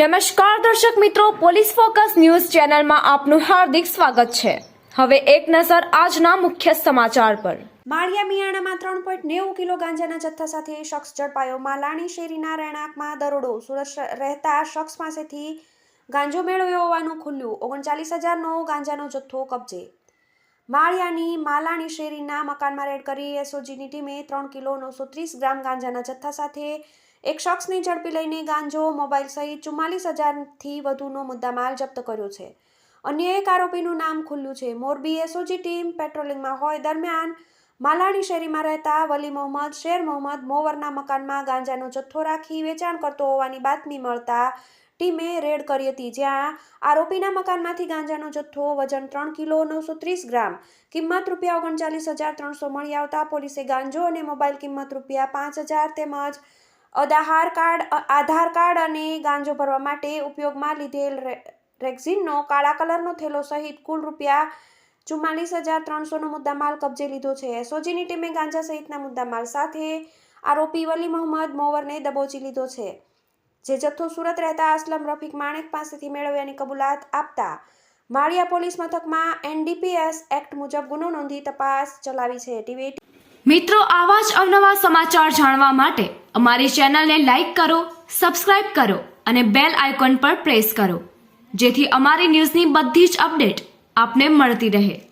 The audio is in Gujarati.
નમસ્કાર દર્શક મિત્રો, પોલીસ ફોકસ ન્યૂઝ ચેનલમાં આપનું હાર્દિક સ્વાગત છે. હવે એક નજર આજના મુખ્ય સમાચાર પર. માળિયા મિયાણામાં ત્રણ પોઈન્ટ નેવું કિલો ગાંજાના જથ્થા સાથે શખ્સ ઝડપાયો. માલાણી શેરીના રહેણાંકમાં દરોડો. સુરત રહેતા શખ્સ પાસેથી ગાંજો મેળવ્યો હોવાનું ખુલ્યું. ઓગણચાલીસ હજારનો ગાંજાનો જથ્થો કબજે. માળિયાની માલાણી શેરીના મકાનમાં રેડ કરી એસઓજીની ટીમે ત્રણ કિલો નવસો ત્રીસ ગ્રામ ગાંજાના જથ્થા સાથે એક શખ્સને ઝડપી લઈને ગાંજો, મોબાઈલ સહિત ચુમ્માલીસ હજારથી વધુનો મુદ્દામાલ જપ્ત કર્યો છે. અન્ય એક આરોપીનું નામ ખુલ્લું છે. મોરબી એસઓજી ટીમ પેટ્રોલિંગમાં હોય દરમિયાન માલાણી શેરીમાં રહેતા વલી મોહમ્મદ, શેર મોહમ્મદ મોવરના મકાનમાં ગાંજાનો જથ્થો રાખી વેચાણ કરતો હોવાની બાતમી મળતા ટીમે રેડ કરી હતી જ્યાં આરોપીના મકાનમાંથી ગાંજાનો જથ્થો વજન ત્રણ કિલો નવસો ત્રીસ ગ્રામ, કિંમત રૂપિયા ઓગણચાલીસ હજાર ત્રણસો મળી આવતા પોલીસે ગાંજો અને મોબાઈલ કિંમત રૂપિયા પાંચ હજાર તેમજ આધાર કાર્ડ આધાર કાર્ડ અને ગાંજો ભરવા માટે ઉપયોગમાં લીધેલ રેક્ઝિનનો કાળા કલરનો થેલો સહિત કુલ રૂપિયા ચુમ્માલીસ હજાર ત્રણસોનો મુદ્દામાલ કબજે લીધો છે. એસઓજીની ટીમે ગાંજા સહિતના મુદ્દામાલ સાથે આરોપી વલી મોહમ્મદ મોવરને દબોચી લીધો છે. જે જથ્થો સુરત રહેતા અસલમ રફીક માણેક પાસેથી મેળવ્યાની કબૂલાત આપતા માળિયા પોલીસ મથકમાં એનડીપીએસ એક્ટ મુજબ ગુનો નોંધી તપાસ ચલાવી છે. ટીવી મિત્રો, આવા જ અવનવા સમાચાર જાણવા માટે અમારી ચેનલને લાઇક કરો, સબસ્ક્રાઇબ કરો અને બેલ આઇકોન પર પ્રેસ કરો, જેથી અમારી ન્યૂઝની બધી જ અપડેટ આપને મળતી રહે.